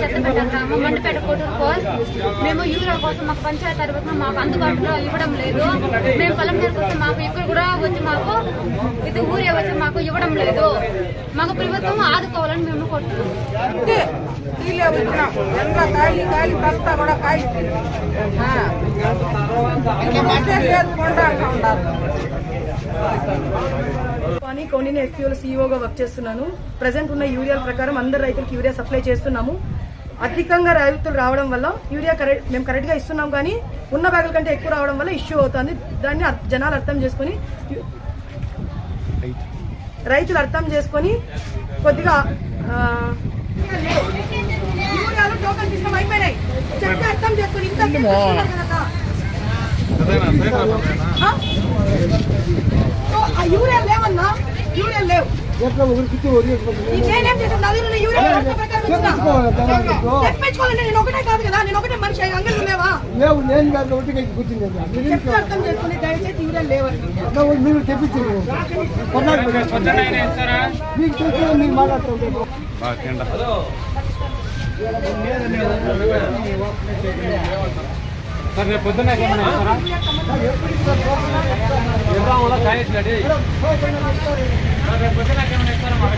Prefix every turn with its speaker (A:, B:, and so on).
A: కొత్తపేట గ్రామం మండపేట కోటూరు మేము యూరియా కోసం మాకు పంచాయతీ తరఫున మాకు అందుబాటులో ఇవ్వడం లేదు. మేము పొలం కోసం మాకు ఇక్కడ కూడా వచ్చి మాకు ఇది ఊరియా వచ్చి మాకు ఇవ్వడం లేదు. మాకు ప్రభుత్వం ఆదుకోవాలని మేము కోరుతున్నాం.
B: అంటే వీళ్ళే వచ్చినాం ఎండ కాయి కాయి బస్తా కూడా కాయి. లేదు కొండ అంటా ఉండాలి
C: కానీ కొన్ని ఎస్పీఓలో సీఈఓగా వర్క్ చేస్తున్నాను. ప్రజెంట్ ఉన్న యూరియాల ప్రకారం అందరు రైతులకు యూరియా సప్లై చేస్తున్నాము. అధికంగా రైతులు రావడం వల్ల యూరియా కరెక్ట్ మేము కరెక్ట్గా ఇస్తున్నాం కానీ ఉన్న బ్యాగుల కంటే ఎక్కువ రావడం వల్ల ఇష్యూ అవుతుంది. దాన్ని అర్- జనాలు అర్థం చేసుకొని రైతులు అర్థం చేసుకొని కొద్దిగా యూరియాలు టోకన్ సిస్టమ్ అయిపోయినాయి. చెప్తే అర్థం చేసుకొని ఇంత చేస్తున్నారు కదా ఆ? సో, ఆ యూరియా లేవన్నా యూరియా లేవు నేనేం చేశాను నా దగ్గర ఉన్న యూరియా వ్యవస్థ ప్రకారం ఇచ్చిన. తెప్పించుకోవాలంటే నేను ఒకటే కాదు కదా నేను ఒకటే మనిషి అంగళ్ళు లేవా?
D: లేవు నేను కాదు ఒకటి కూర్చుంది
C: చెప్తే అర్థం చేసుకుని దయచేసి యూరియా లేవండి.
D: మీరు తెప్పించారు మీకు తెలిసిన మీరు మాట్లాడుతుంటారు
E: సార్ రేపు పొద్దున్న ఏమైనా ఇస్తారా ఇద్దాం కాయట్లేదు రేపు పొద్దున్న ఏమైనా ఇస్తారా